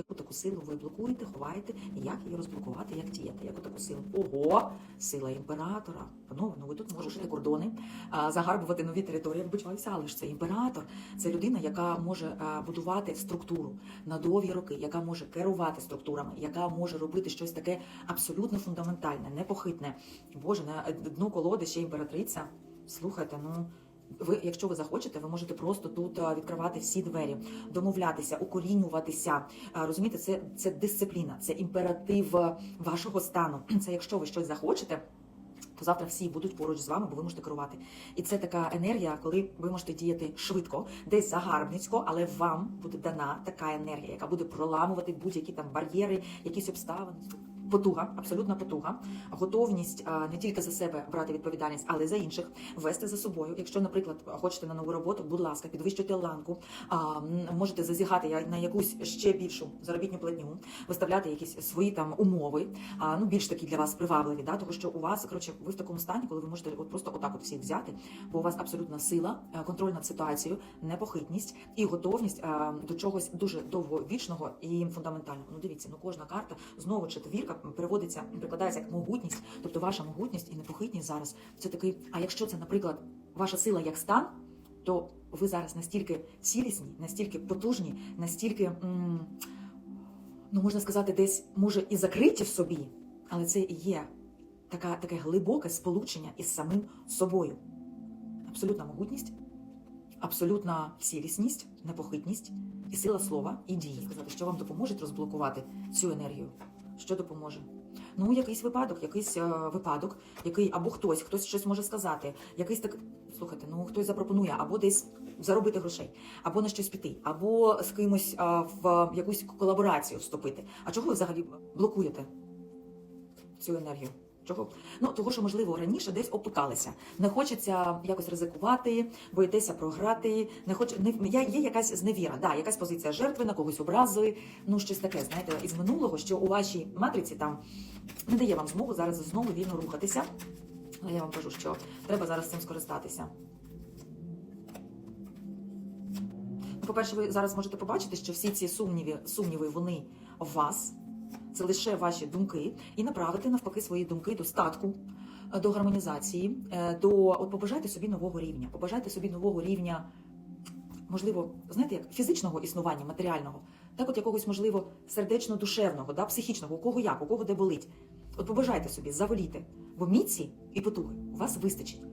яку таку силу ви блокуєте, ховаєте, і як її розблокувати, як діяти, яку таку силу. Ого, сила імператора. Панове, ну ви тут можете кордони, загарбувати нові території, вибачаюся, але ж це імператор. Це людина, яка може будувати структуру на довгі роки, яка може керувати структурами, яка може робити щось таке абсолютно фундаментальне, непохитне. Боже, на дну колоди ще імператриця. Слухайте, ну. Ви, якщо ви захочете, ви можете просто тут відкривати всі двері, домовлятися, укорінюватися. А, Розумієте, це, це дисципліна, це імператив вашого стану. Це якщо ви щось захочете. То завтра всі будуть поруч з вами, бо ви можете керувати. І це така енергія, коли ви можете діяти швидко, десь загарбницько, але вам буде дана така енергія, яка буде проламувати будь-які там бар'єри, якісь обставини. Потуга, абсолютна потуга, готовність а, не тільки за себе брати відповідальність, але й за інших, вести за собою. Якщо, наприклад, хочете на нову роботу, будь ласка, підвищуйте ланку, можете зазігати на якусь ще більшу заробітну платню, виставляти якісь свої там умови, а, ну більш такі для вас привабливі, да, тому що у вас коротше, ви в такому стані, коли ви можете от просто отак от всіх взяти, бо у вас абсолютна сила, е, контроль над ситуацією, непохитність і готовність е, до чогось дуже довговічного і фундаментального. Ну дивіться, ну кожна карта знову четвірка переводиться, прикладається як могутність, тобто ваша могутність і непохитність зараз. Це такий. А якщо це, наприклад, ваша сила як стан, то ви зараз настільки цілісні, настільки потужні, настільки. Ну, можна сказати, десь може і закриті в собі, але це і є така, таке глибоке сполучення із самим собою. Абсолютна могутність, абсолютна цілісність, непохитність і сила слова і дії. Сказати, що вам допоможе розблокувати цю енергію. Що допоможе? Ну, якийсь випадок, якийсь е, випадок, який або хтось, хтось щось може сказати, якийсь так. Слухайте, ну хтось запропонує, або десь заробити грошей, або на щось піти, або з кимось е, в якусь колаборацію вступити. А чого ви взагалі блокуєте цю енергію? Чого? Ну того, що можливо раніше десь опикалися. Не хочеться якось ризикувати, боїтеся програти. Не хоч не є, є якась зневіра, да, якась позиція жертви на когось образи. Ну щось таке, знаєте, із минулого, що у вашій матриці там не дає вам змогу зараз знову вільно рухатися. Але я вам кажу, що треба зараз цим скористатися. Ну, По-перше, ви зараз можете побачити, що всі ці сумніви, сумніви вони в вас. Це лише ваші думки, і направити навпаки свої думки до статку, е, до гармонізації, е, до от побажайте собі нового рівня. Побажайте собі нового рівня, можливо, знаєте, як фізичного існування, матеріального, так от якогось, можливо, сердечно-душевного, да, психічного, у кого як, у кого де болить. От побажайте собі, заволіте, бо міці і потуги у вас вистачить.